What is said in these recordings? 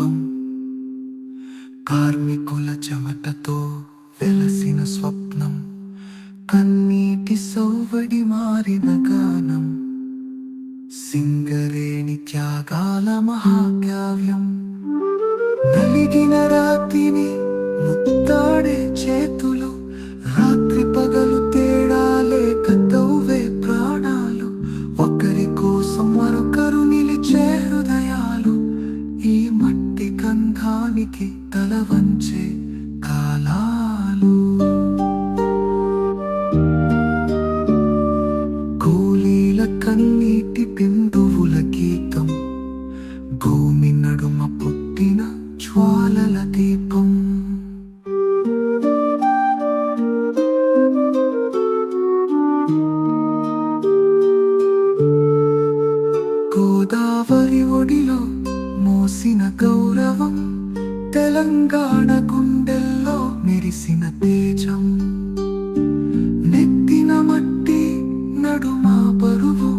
గుండెలో కార్మికుల చెమటతో వెలసిన స్వప్నం. కన్నీటి సౌవడి మారిన గానం. సింగరేణి త్యాగాల మహాకావ్యం. నలిగిన రాగ గంధానికి తల వంచే కాలాలు. కూలీల కన్నీటి బిందువుల గీతం భూమి నడుమ పుట్టిన జ్వాలల దీపం. గోదావరి ఒడిలో మోసిన గౌరవం తెలంగాణ గుండెల్లో మెరిసిన తేజం. నెత్తిన మట్టి నడుమా బరువు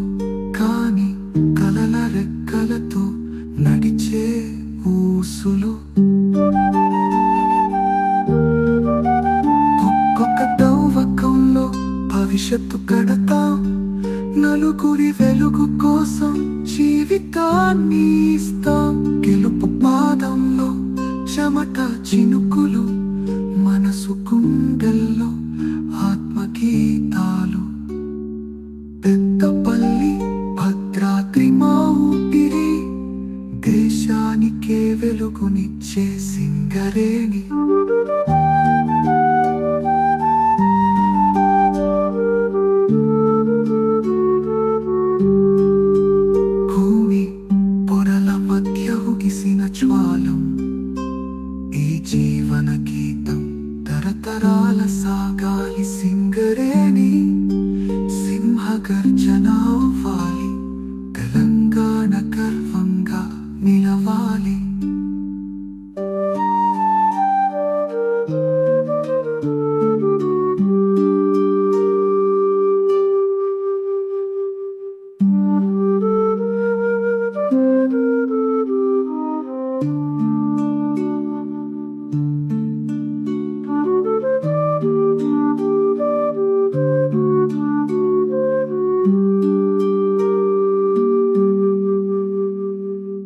కాని కలల రెక్కలతో నడిచే ఊసులు. ఒక్కొక్క దౌవకంలో భవిష్యత్తు కడతాం నలుగురి వెలుగు కోసం జీవితాన్ని ఇస్తాం. గెలుపు బాధ చినుకులు మనసు గుండెల్లో ఆత్మగీతాలు. పెద్దపల్లి భద్రాద్రి మా ఊపిరి దేశానికే వెలుగునిచ్చే సింగరేణి. భూమి పొరల మధ్య ఉగిసిన జ్వాలం. జీవన గీతం తరతరాల సాగాలి సింగరేణి సింహ గర్జనా